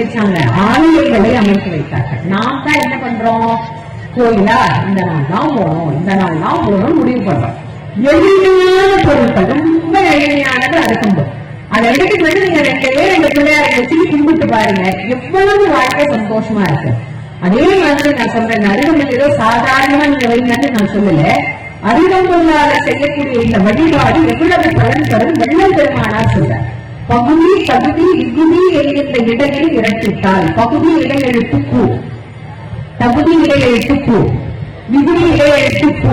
வச்சாங்க ஆலயங்களை அமைத்து வைத்தார்கள். நாம் தான் என்ன பண்றோம்? கோயிலா இந்த நாள் தான் போகணும் இந்த நாள் தான் போகணும் முடிவு பண்றோம். எளிமையான பொருட்கள் ரொம்ப எளிமையானது அருகம்புல் அதை எடுத்துட்டு வந்து நீங்க ரெண்டு ரெண்டு பிள்ளையாரை வச்சு கும்பிட்டு பாருங்க. எவ்வளவு வாழ்க்கை சந்தோஷமா இருக்கு. அதே மாதிரி நான் சொல்றேன் அருகம்புல் ஏதோ சாதாரணமா நீங்க வைங்கன்னு நான் சொல்லல. அருகம்புல்லால செய்யக்கூடிய இந்த வழிபாடு எவ்வளவு பலன் தரும்? வெள்ளம் பெருமானார் சொல்றேன் பகுதி பகுதி விகுதி என்கின்ற இடையில் இரட்டித்தால் பகுதி இடையெழுத்து பூ. தகுதி இடையெழுத்து பூ. விகுதி இடையெழுத்து பூ.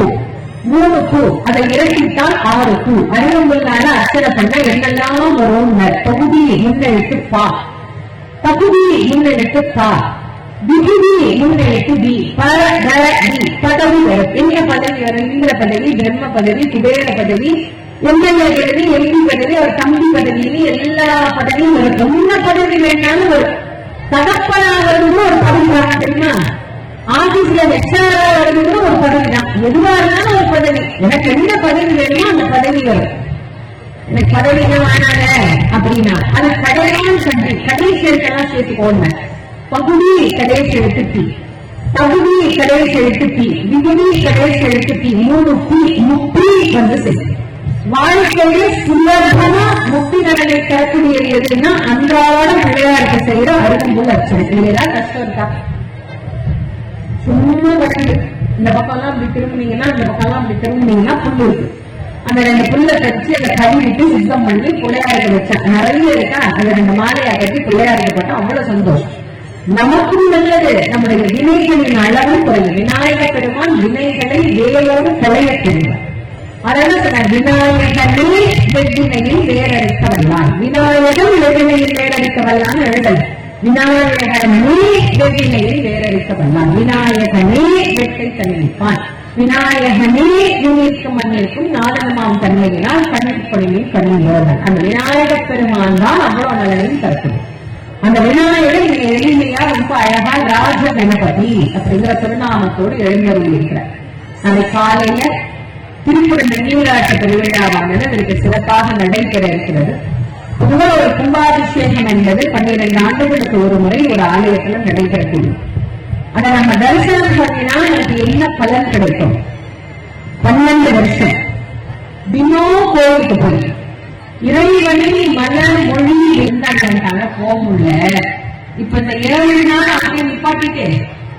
மூணு பூ. அதை இறக்கிட்டால் ஆறு பூ. அருகம்புல்லால அர்ச்சனை பண்ண என்னெல்லாம் வரும் பகுதி முன்னெழுத்து பா. பகுதி முன்னெழுத்து பா. விகுதி முன்னெழுத்து டி ப டி பதவி வரும். என்ன பதவி வரும்? இந்திர பதவி பிரம்ம பதவி குபேர பதவி. எம்எல்ஏ பதவி எம்பி பதவி அவர் எல்லா பதவியும் வரும் என்ன பதவி வேணாலும் ஒரு தகப்பனா வரும்போது ஒரு பதவி வரும் தெரியுமா ஆபீஸ்ல ஹெச்ஆரா வரும்போது ஒரு பதவி தான் எதுவா இருந்தாலும் ஒரு பதவி எனக்கு என்ன பதவி வேணுமோ அந்த பதவி வரும் எனக்கு பதவி வானாங்க அப்படின்னா அது கடையான சந்தி கடைசி எழுத்தெல்லாம் சேர்த்துக்கோங்க பகுதி கடைசி எழுத்து பி பகுதி கடைசி எழுத்து பி விகுதி கடைசி எழுத்து பி மூணு பி முப்பி வந்து செய்யும் வாழ்க்கையில சுலபமா முக்தி நலனை தரக்கூடியது எதுன்னா அன்றாட விளையாட்டு செய்யற அருகம்புல் அர்ச்சனை இதுல கஷ்டம் இருக்கா? சும்மா வசதி. இந்த பக்கம் எல்லாம் இப்படி திரும்பினீங்கன்னா இந்த பக்கம் எல்லாம் இப்படி திரும்பினீங்கன்னா புல்லு இருக்கு. அந்த ரெண்டு புல்லை தச்சு அதை கழுவிட்டு சுத்தம் பண்ணி பிள்ளையாருக்கு வச்சேன் நிறைய இருக்கா? அந்த ரெண்டு மாலையை கட்டி பிள்ளையாருக்கு போட்டா அவ்வளவு சந்தோஷம். நமக்கும் நல்லது. நம்முடைய வினைகளின் அளவும் குறையும். விநாயக பெருமான் வினைகளை வேலையோடு குறைய தெரியும் அதனால சொன்னார் விநாயகனே வெற்றினையில் வேறடிக்க வல்லான் விநாயகம் வெற்றினையில் வேறடிக்க வல்லான் எழுதல் விநாயகனே வெற்றினையில் வேறடிக்க வல்லான் விநாயகனே வெட்டை தன்னிப்பான் விநாயகனே யூனிக்கும் மண்ணிற்கும் நாடகமாம் தன்மையினால் கண்ணிற்பொழியை கண்ணியோதன் அந்த விநாயக பெருமான் தான் அவ்வளவு நலனையும் தரக்கூடிய அந்த விநாயகரை நீங்க எளிமையா ரொம்ப அழகா ராஜ கணபதி அப்படிங்கிற திருநாமத்தோடு எழுந்தருள் இருக்கிறார் நாளை காலையில திருப்பூர் நீராட்ட பெருவிழாவானது அதற்கு சிறப்பாக நடைபெற இருக்கிறது. பொதுவாக ஒரு கும்பாபிஷேகம் என்பது பன்னிரண்டு ஆண்டுகளுக்கு ஒரு முறை ஒரு ஆலயத்துல நடைபெறக்கூடியது அதை நம்ம தரிசனம் பண்ணினா நமக்கு என்ன பலன் கிடைக்கும்? பன்னெண்டு வருஷம். தினம் கோவிலுக்கு போய் இறைவனை மன மொழி இருந்தாங்க போக முடியல? இப்ப இந்த ஏழு நாள் அப்படியே நிப்பாட்டிட்டு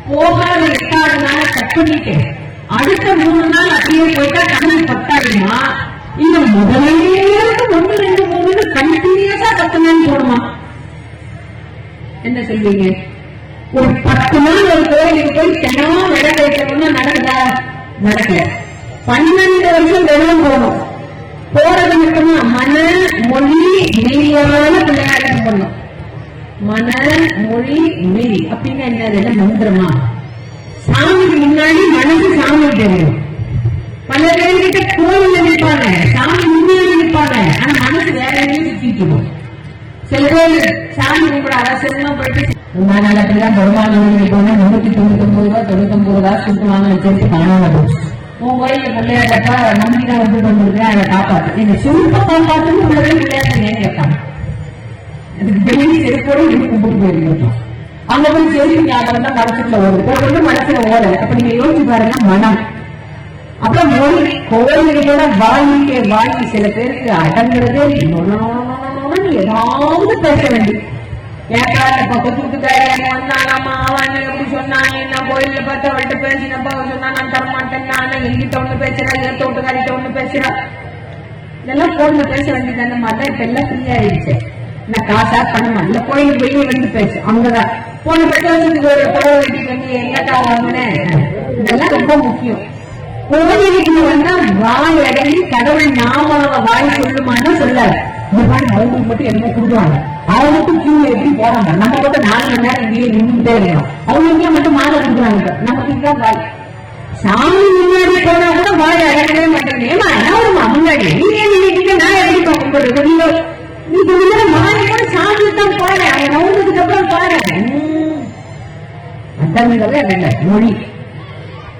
போகாத எட்டாவது நாள் கட் பண்ணிட்டு அடுத்த மூணு நாள் அப்படியே போயிட்டா தமிழ் பத்தாதுமா? இந்த முதலேருந்து ஒண்ணு ரெண்டு மூணு கண்டினியூஸா கத்தணும்னு போடுமா? என்ன சொல்வீங்க? ஒரு பத்து நாள் ஒரு கோயிலுக்கு போய் தினமும் விட வைக்கணும்னு நடக்குதா? நடக்கல. பன்னெண்டு வருஷம் வெள்ளம் போகணும் போறது மட்டுமா மன மொழி மெய்யான பிள்ளையாட்டம் பண்ணும் மன மொழி மெய் அப்படின்னு என்ன மந்திரமா? சாமிக்கு முன்னாடி மனசு சாமி தெரியும். பல பேர்கிட்ட கோவில் நிற்பாங்க சாமி முன்னாடி நிற்பாங்க ஆனா மனசு வேற எங்கேயும் சுத்திட்டு இருக்கும். சில பேர் சாமி கும்பிட அரசியல்லாம் போயிட்டு ரொம்ப நாளத்துலாம் பெருமாள் கோயிலுக்கு போனா முன்னூத்தி தொண்ணூத்தி ஒன்பது ரூபா தொண்ணூத்தி ஒன்பது ரூபா சுத்தமான வச்சிருக்கு பணம் போச்சு உன் கோயில பிள்ளையாடப்பா நம்பிக்கை வந்து கொண்டிருக்கேன் அதை காப்பாத்து. நீங்க சுருப்ப காப்பாத்துன்னு உள்ளதே பிள்ளையாட்டு கேட்பாங்க அதுக்கு டெய்லி செருப்போட இருந்து கும்பிட்டு போயிருக்கோம் அங்க போய் செருப்பு ஞாபகம் தான் மனசுக்குள்ள ஓடுது. வந்து மனசுல ஓடல. அப்ப நீங்க யோசிச்சு பாருங்க மனம். அப்புறம் மொழி கோயிலுக்கு கூட வாழ்க்கை சில பேருக்கு அடங்குறதே நொண்ணு ஏதாவது பேச வேண்டியது ஏற்காடு பக்கத்து வீட்டுக்காரங்க வந்தானாமா அவன் எப்படி சொன்னாங்க என்ன கோயில்ல பார்த்து அவள்கிட்ட பேசினப்பா அவன் சொன்னா நான் தரமாட்டேன் நான் எங்கிட்ட ஒண்ணு பேசுறேன் ஏத்த வீட்டுக்காரிட்ட ஒண்ணு பேசுறா இதெல்லாம் போன்ல பேச வேண்டியது அந்த மாதிரி இப்ப எல்லாம் ஃப்ரீ ஆயிடுச்சு என்ன காசா பணமா இல்ல. கோயில் வெளியே வந்து பேசு அங்கதான் போன பெற்றோருக்கு ஒரு புடவை வெட்டிட்டு வந்து வாங்கினேன் இதெல்லாம் ரொம்ப முக்கியம். கோயிலுக்கு வந்தா வாய் அடங்கி கடவுள் நாமாவ வாய் சொல்லுமான்னு சொல்லாது. இந்த மாதிரி அவங்களுக்கு மட்டும் என்ன கொடுக்குவாங்க அவங்களுக்கும் மட்டும் கியூ எப்படி போறாங்க. நம்ம மட்டும் நாலு மணி நேரம் இங்கேயே நின்றுட்டே இருக்கோம். அவங்களுக்கே மட்டும் மாலை கொடுக்குறாங்க. நமக்கு இதுதான் வாய். சாமி முன்னாடி போனா கூட வாய் அடங்கவே மாட்டேங்குது. ஏமா என்ன வருமா முன்னாடி நீங்க நீங்க நான் எப்படி போறது நீங்க நீ கொஞ்ச நேரம் தான் பாரு அங்க நவுந்ததுக்கு அப்புறம் பாரு. உம். அத்தங்கிறதே மொழி.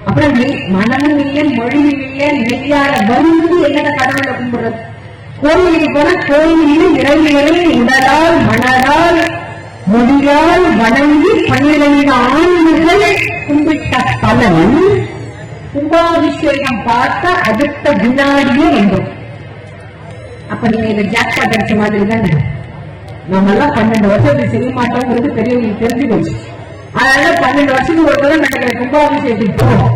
அப்புறம் மனமும் இல்லை மொழியும் இல்லை நெய்யார வந்து என்னத கடவுளை கும்பிடுறது? போனா உடலால் மனதால் முடியால் வணங்கி பன்னிரண்டு ஆண்டுகள் கும்பிட்ட பலன் கும்பாபிஷேகம் பார்த்த அடுத்த வினாடியே வந்தோம் அப்ப நீங்க இதை ஜாக்பாட் அடிச்ச மாதிரி தானே? நம்ம எல்லாம் பன்னெண்டு வருஷம் செய்ய மாட்டோங்கிறது பெரியவங்களுக்கு தெரிஞ்சு போச்சு அதனால பன்னெண்டு வருஷத்துக்கு ஒரு தடவை நடக்கிற கும்பாபிஷேகத்துக்கு போறோம்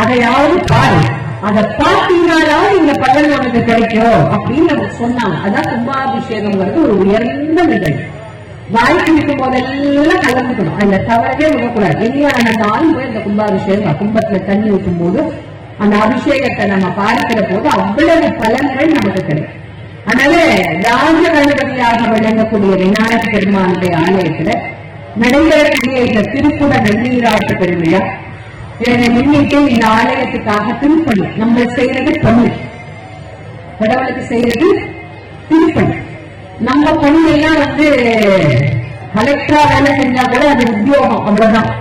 அதையாவது பாரு. அதை பார்த்தீங்கனாலாவது இந்த பலன் உனக்கு கிடைக்கும் அப்படின்னு நம்ம சொன்னாங்க. அதான் கும்பாபிஷேகம்ங்கிறது ஒரு உயர்ந்த நிகழ்வு. வாய்ப்பு இருக்கும் போதெல்லாம் கலந்துக்கணும். அந்த தவறவே விடக்கூடாது. எங்க நடந்தாலும் போய் அந்த கும்பாபிஷேகம் கும்பத்துல தண்ணி ஊற்றும் போது அந்த அபிஷேகத்தை நம்ம பார்க்கிற போது அவ்வளவு பலன்கள் நமக்கு கிடைக்கும். அதனால ராஜ கணபதியாக விளங்கக்கூடிய விநாயக பெருமானுடைய ஆலயத்துல நடைபெறக்கூடிய இந்த திருப்புட வெள்ளீராட்டு பெருமையா இதனை முன்னிட்டு இந்த ஆலயத்துக்காக திருப்பணி. நம்ம செய்யறது பணி. கடவுளுக்கு செய்யறது திருப்பணி. நம்ம பணி எல்லாம் வந்து கலெக்டரா வேலை செஞ்சா கூட அது உத்தியோகம். அவ்வளவுதான்.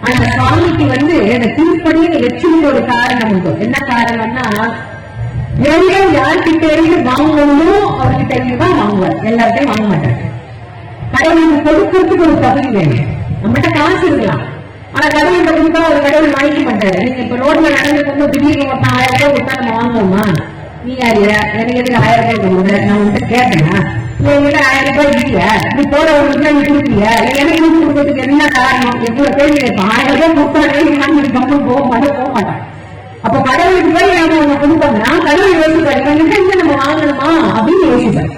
அந்த சாமிக்கு வந்து அந்த திருப்பணியை வச்சுக்கிற ஒரு காரணம் உண்டு. என்ன காரணம்னா எல்லாம் யார்கிட்ட இருந்து வாங்கணும் அவர்கிட்ட இருந்து தான் வாங்குவார் எல்லார்ட்டையும் வாங்க மாட்டார் கடவுளுக்கு கொடுக்கறதுக்கு ஒரு தகுதி வேணும். நம்மகிட்ட காசு இருக்கலாம். ஆனா கடவுள் கொடுத்தா ஒரு கடவுள் வாங்கிக்க மாட்டாரு. நீங்க இப்ப ரோட்ல நடந்து கொண்டு திடீர்னு ஒருத்தன் ஆயிரம் ரூபாய் கொடுத்தா நம்ம வாங்குவோமா? நீ யாரு? எனக்கு எதுக்கு ஆயிரம் ரூபாய் கொடுங்க நான் உங்ககிட்ட கேட்டேனா? உங்ககிட்ட ஆயிரம் ரூபாய் இல்லையா? நீ போற ஒரு நீ கொடுக்கலையா எனக்கு கொடுக்கறதுக்கு என்ன காரணம்? எவ்வளவு கேள்வி ஆயிரம் ரூபாய் கொடுத்தாலே நான் கம்பெனி போக மாட்டேன் போக மாட்டான். அப்ப கடவுளுக்கு போய் நாம அவங்க கொடுத்தோம்னா கடவுள் யோசிப்பாரு இவங்க நம்ம வாங்கணுமா? அப்படின்னு யோசிப்பாரு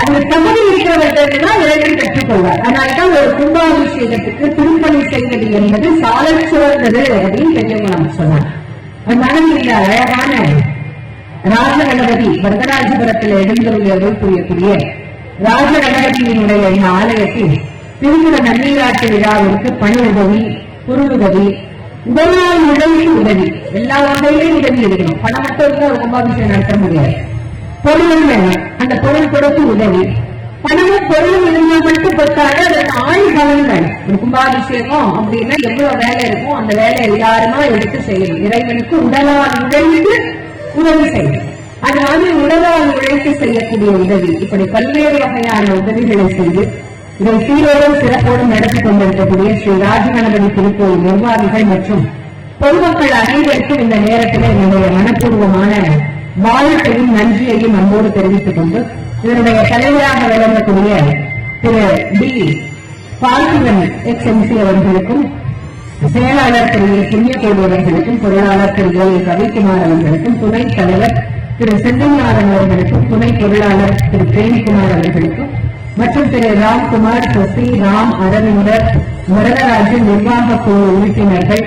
அந்த தகுதி இருக்கிறவர்கள் தான் இறைவன் பெற்றுக்கொள்வார் அதனால்தான் ஒரு கும்பாபிஷேகத்துக்கு திருப்பணி செய்வது என்பது சாலச் சுழந்தது அப்படின்னு பெரியவங்க நம்ம சொன்னார் மனம் இல்ல அழகான ராஜகணபதி வரதராஜபுரத்தில் எழுந்துள்ளவர்கள் அருள் புரியக்கூடிய ராஜகணபதியினுடைய இந்த ஆலயத்தில் திருமண நன்னீராட்டு விழாவிற்கு பணி உதவி பொருள் உதவி உடலால் உதவி. உதவி எல்லா வகையிலும் உதவி எடுக்கணும். பணம் மட்டும் இருந்தா ஒரு கும்பாபிஷேகம் நடத்த முடியாது. பொருளும் வேணும். அந்த பொருள் கொடுத்து உதவி. பணமும் பொருளும் இருந்தால் மட்டும் பொறுத்தாலே அதற்கு ஆள் பலன் வேணும். ஒரு கும்பாபிஷேகம் அப்படின்னா எவ்வளவு வேலை இருக்கும் அந்த வேலை எல்லாருமா எடுத்து செய்யணும். இறைவனுக்கு உடலால் உழைத்து உதவி செய்யணும். அது உடலால் உழைத்து செய்யக்கூடிய உதவி. இப்படி பல்வேறு வகையான உதவிகளை செய்து இதை சீரோடும் சிறப்போடும் நடத்தி கொண்டிருக்கக்கூடிய ஸ்ரீ ராஜகணபதி திருக்கோயில் நிர்வாகிகள் மற்றும் பொதுமக்கள் அனைவருக்கும் இந்த நேரத்தில் என்னுடைய மனப்பூர்வமான வாழ்க்கையும் நன்றியையும் அன்போடு தெரிவித்துக் கொண்டு இதனுடைய தலைவராக விளங்கக்கூடிய திரு டி பார்த்திபன் எக்ஸ் எம்சி அவர்களுக்கும் செயலாளர் திரு ஏ. புண்ணியகோடி அவர்களுக்கும் பொருளாளர் திரு ஏ. ரவிக்குமார் அவர்களுக்கும் துணைத் தலைவர் திரு செந்தில்நாதன் அவர்களுக்கும் துணை பொருளாளர் திரு பிரேம்குமார் அவர்களுக்கும் மற்றும் திரு ராம்குமார் சசி ராம் அரவிந்தர் வரதராஜன் நிர்வாக குழு உறுப்பினர்கள்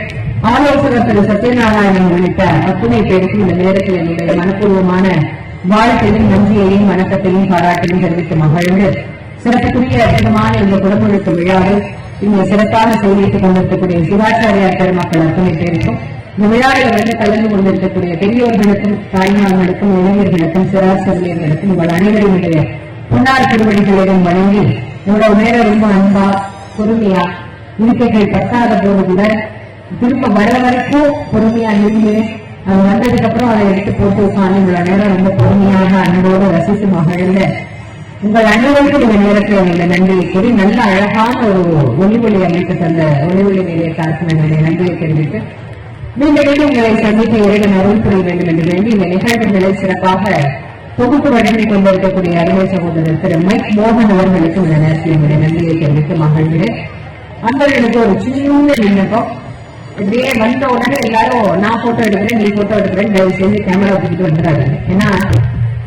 ஆலோசகர் திரு சத்யநாராயணன் உள்ளிட்ட அத்துணை பேருக்கு இந்த நேரத்தில் என்னுடைய மனப்பூர்வமான வாழ்க்கையின் நன்றியையும் வணக்கத்தையும் பாராட்டையும் தெரிவித்து மகிழ்ந்து சிறப்புக்குரிய அற்புதமான இந்த குடமுழுக்கு விழாவில் இந்த சிறப்பான செய்தித்துக் கொண்டிருக்கக்கூடிய சிவாச்சாரியார் பெருமக்கள் அத்துணை பேருக்கும் இந்த விழாவில் வந்து கலந்து கொண்டிருக்கக்கூடிய பெரியோர்களுக்கும் தாய்மார்களுக்கும் இளைஞர்களுக்கும் சிறாசிரியர்களுக்கும் உங்கள் அனைவருடைய பொன்னார் திருவடிகளிடம் வணங்கி இவ்வளவு நேரம் ரொம்ப அன்பா பொறுமையா இருக்கைகள் பத்தாத போது கூட திரும்ப வர வரைக்கும் பொறுமையா இருந்து அது வந்ததுக்கு அப்புறம் அதை எடுத்து போட்டு உட்காந்து இவ்வளவு நேரம் ரொம்ப பொறுமையாக அன்போடு ரசித்து மகிழ்ந்த உங்கள் அனைவருக்கும் இந்த நேரத்தில் உங்களை நன்றியை கூறி நல்ல அழகான ஒரு ஒளிவொலி ஒளி அமைத்து தந்த ஒளிவொலி ஒளி நிலையத்தாருக்கு என்னுடைய நன்றியை தெரிவித்து மீண்டும் மீண்டும் உங்களை சந்தித்து இறைவன் அருள் புரிய வேண்டும் என்று வேண்டி இந்த நிகழ்வுகளை சிறப்பாக தொகுப்பு வழங்கி கொண்டிருக்கக்கூடிய அருமை சகோதரர் திரு மைக் மோகன் அவர்களுக்கு இந்த நேரத்தில் என்னுடைய நன்றியை தெரிவித்து மகிழ்கிறேன். அன்பர்களுக்கு ஒரு சின்ன விண்ணப்பம். இப்படியே வந்த உடனே எல்லாரும் நான் போட்டோ எடுக்கிறேன் நீ போட்டோ எடுக்கிறேன். தயவு செய்து கேமரா தூக்கிட்டு வந்துடாது ஏன்னா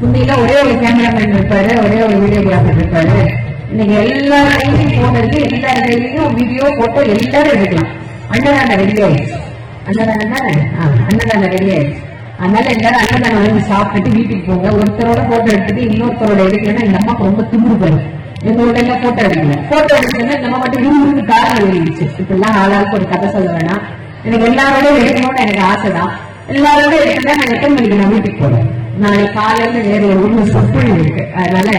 முந்தையில ஒரே ஒரு கேமராமேன் இருப்பாரு ஒரே ஒரு வீடியோகிராஃபர் இருப்பாரு. இன்னைக்கு எல்லா கையிலையும் போன் இருக்கு எல்லா கையிலையும் வீடியோ போட்டோ எல்லாரும் எடுக்கலாம். அண்ணன் ரெடி ஆயிடுச்சு. அன்னதானம் தானே? ஆ, அன்னதானம் ரெடி ஆயிடுச்சு. அதனால எல்லாரும் அன்னதானம் வாங்கி சாப்பிட்டுட்டு வீட்டுக்கு போங்க. ஒருத்தரோட போட்டோ எடுத்துட்டு இன்னொருத்தரோட எடுக்கலன்னா இந்த அம்மாக்கு ரொம்ப திமுரு போயிடும் எங்களோட எல்லாம் போட்டோ எடுக்கல? போட்டோ எடுக்கலன்னா இந்த அம்மா மட்டும் விரும்பி காரணம் எழுதிடுச்சு எல்லாம் ஆளாளுக்கு ஒரு கதை சொல்ல வேணாம். எனக்கு எல்லாரோட எடுக்கணும்னு எனக்கு ஆசைதான். எல்லாரோட எடுக்கல நான் எத்தனை மணிக்கு நான் வீட்டுக்கு போறேன். நாளைக்கு காலையில வேற ஒரு ஊர்ல சொற்பொழிவு இருக்கு. அதனால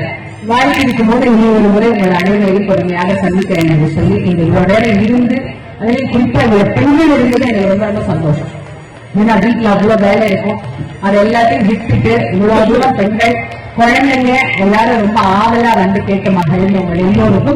வாழ்க்கை இருக்கும் போது இனி ஒரு முறை உங்கள் அனைவரையும் பொறுமையாக சந்திக்கிறேன் என்று சொல்லி நீங்க இவ்வளவு நேரம் இருந்து அதில் குறிப்பா உங்களை பெண்கள் இருந்தது எனக்கு ரொம்ப ரொம்ப சந்தோஷம். ஏன்னா வீட்டுல அவ்வளவு வேலை இருக்கும். அது எல்லாத்தையும் விட்டுட்டு இவ்வளவு தூரம் பெண்கள் குழந்தைங்க எல்லாரும் ரொம்ப ஆவலா வந்து கேட்க மகிழ்ந்து உங்கள் எல்லோருக்கும்